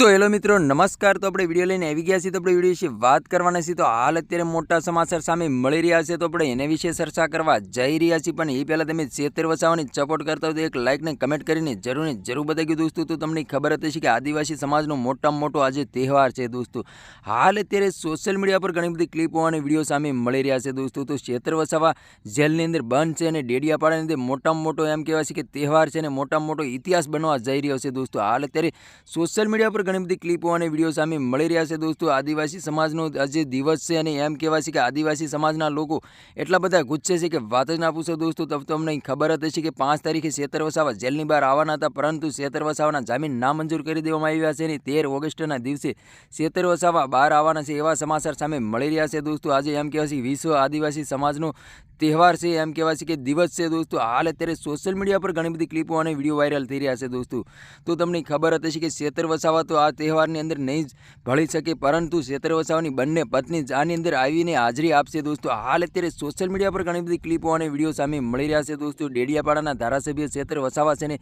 તો હેલો મિત્રો, નમસ્કાર. તો આપણે વીડિયો લઈને આવી ગયા છીએ. તો આપણે વીડિયો વિશે વાત કરવાના છીએ. તો હાલ અત્યારે મોટા સમાચાર સામે મળી રહ્યા છે. તો આપણે એને વિશે ચર્ચા કરવા જઈ રહ્યા છીએ. પણ એ પહેલાં તમે છેતર વસાવાની સપોર્ટ કરતા હોય તો એક લાઇકને કમેન્ટ કરીને જરૂર જરૂર બતાવી દોસ્તો. તો તમને ખબર હતી કે આદિવાસી સમાજનો મોટામાં મોટો આજે તહેવાર છે દોસ્તો. હાલ અત્યારે સોશિયલ મીડિયા પર ઘણી બધી ક્લિપો અને વીડિયો સામે મળી રહ્યા છે દોસ્તો. તો છેતર વસાવા જેલની અંદર બંધ છે અને ડેડિયાપાડાની અંદર મોટામાં મોટો એમ કહેવાય છે કે તહેવાર છે અને મોટામાં મોટો ઇતિહાસ બનવા જઈ રહ્યો છે દોસ્તો. હાલ અત્યારે સોશિયલ મીડિયા પર ઘણી બધી ક્લિપો અને વીડિયો સામે મળી રહ્યા છે દોસ્તો. આદિવાસી સમાજનો આજે દિવસ છે અને એમ કહેવાય છે કે આદિવાસી સમાજના લોકો એટલા બધા ગુસ્સે છે કે વાત જ ના પૂછો દોસ્તો. તમને ખબર જ હશે કે પાંચ તારીખે શેતર વસાવા જેલની બહાર આવવાના હતા, પરંતુ શેતર વસાવાના જામીન નામંજૂર કરી દેવામાં આવ્યા છે અને તેર ઓગસ્ટના દિવસે શેતર વસાવા બહાર આવવાના છે એવા સમાચાર સામે મળી રહ્યા છે દોસ્તો. આજે એમ કહેવાય વિશ્વ આદિવાસી સમાજનો તહેવાર છે, એમ કહેવાય છે કે દિવસ છે દોસ્તો. હાલ અત્યારે સોશિયલ મીડિયા પર ઘણી બધી ક્લિપો અને વીડિયો વાયરલ થઈ રહ્યા છે દોસ્તો. તો તમને ખબર હતી કે શેતર વસાવા તો આ તહેવારની અંદર નહીં જ ભળી શકે. પરંતુ શેતર વસાવાની બંને પત્ની જ આની અંદર આવીને હાજરી આપશે દોસ્તો. હાલ અત્યારે સોશિયલ મીડિયા પર ઘણી બધી ક્લિપો અને વીડિયો સામે મળી રહ્યા છે દોસ્તો. ડેડિયાપાડાના ધારાસભ્ય શેતર વસાવા છે ને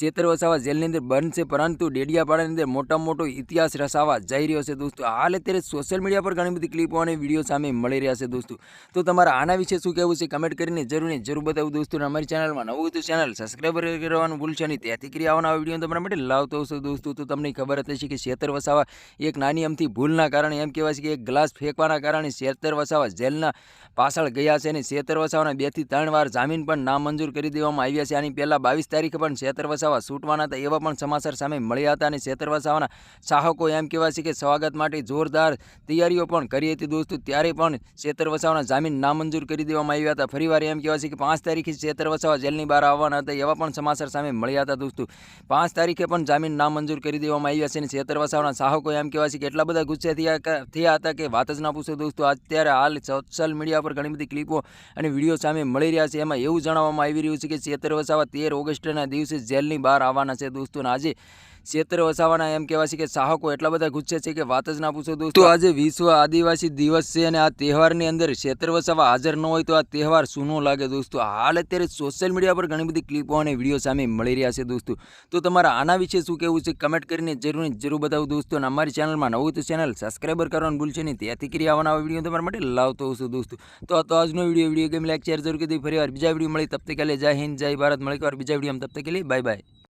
શેતર વસાવા જેલની અંદર છે પરંતુ ડેડિયાપાડાની અંદર મોટામાં મોટો ઇતિહાસ રસાવા જઈ રહ્યો છે દોસ્તો. હાલ અત્યારે સોશિયલ મીડિયા પર ઘણી બધી ક્લિપો અને વીડિયો સામે મળી રહ્યા છે દોસ્તો. તો તમારા આના વિશે શું કહેવું છે કમેન્ટ કરીને જરૂર ને જરૂર બતાવું દોસ્તો. અમારી ચેનલમાં નવું તો ચેનલ સબસ્ક્રાઈબર કરવાનું ભૂલશો નહીં. ત્યાંથી કરી વીડિયો તમારા માટે લાવતો હશો દોસ્તો. તો તમને ખબર હતી કે શેતર વસાવા એક નાની અમથી ભૂલના કારણે એમ કહેવાય છે કે એક ગ્લાસ ફેંકવાના કારણે શેતર વસાવા જેલના પાછળ ગયા છે અને શેતર વસાવાના બેથી ત્રણ વાર જામીન પણ નામંજૂર કરી દેવામાં આવ્યા છે. આની પહેલાં બાવીસ તારીખે પણ શેતર વસાવા છૂટવાના હતા એવા પણ સમાચાર સામે મળ્યા હતા અને શેતર વસાવાના ચાહકો એમ કહેવાય છે કે સ્વાગત માટે જોરદાર તૈયારીઓ પણ કરી હતી દોસ્તો. ત્યારે પણ શેતર વસાવાના જામીન નામંજૂર કરી દેવામાં આવ્યા હતા. ફરીવાર એમ કહેવાય છે કે પાંચ તારીખે શેતર વસાવા જેલની બહાર આવવાના હતા એવા પણ સમાચાર સામે મળ્યા હતા દોસ્તો. પાંચ તારીખે પણ જામીન નામંજૂર કરી દેવામાં આવ્યા છે અને છેતર વસાવાના સાહકો એમ કહેવાય છે કે એટલા બધા ગુસ્સે થયા થયા હતા કે વાત જ ના પૂછો દોસ્તો. અત્યારે હાલ સોશિયલ મીડિયા પર ઘણી બધી ક્લિપો અને વીડિયો સામે મળી રહ્યા છે. એમાં એવું જણાવવામાં આવી રહ્યું છે કે છેતર વસાવા તેર ઓગસ્ટના દિવસે જેલની બહાર આવવાના છે દોસ્તો. આજે ક્ષેત્ર વસાવાના એમ કહેવાય છે કે સાહકો એટલા બધા ગુસ્સે છે કે વાત જ ના પૂછો દોસ્તો. આજે વિશ્વ આદિવાસી દિવસ છે અને આ તહેવારની અંદર ક્ષેત્ર વસાવા હાજર ન હોય તો આ તહેવાર સૂનો લાગે દોસ્તો? હાલ અત્યારે સોશિયલ મીડિયા પર ઘણી બધી ક્લિપો અને વીડિયો સામે મળી રહ્યા છે દોસ્તો. તો તમારા આના વિશે શું કહેવું છે? કમેન્ટ કરીને જરૂર જરૂર બતાવું દોસ્તો, અને અમારી ચેનલમાં નવું તો ચેનલ સબસ્ક્રાઈબર કરવાનું ભૂલશે નહીં. ત્યાંથી કરી આવવાના વીડિયો તમારા માટે લાવતો હશું દોસ્તો. તો તો આજનો video video game like share જરૂર કરી ફરી વાર બીજા વીડિયો મળી તબ તક કે જય હિન્દ, જય ભારત. મળી બીજા વીડિયો તબ તક કે બાય બાય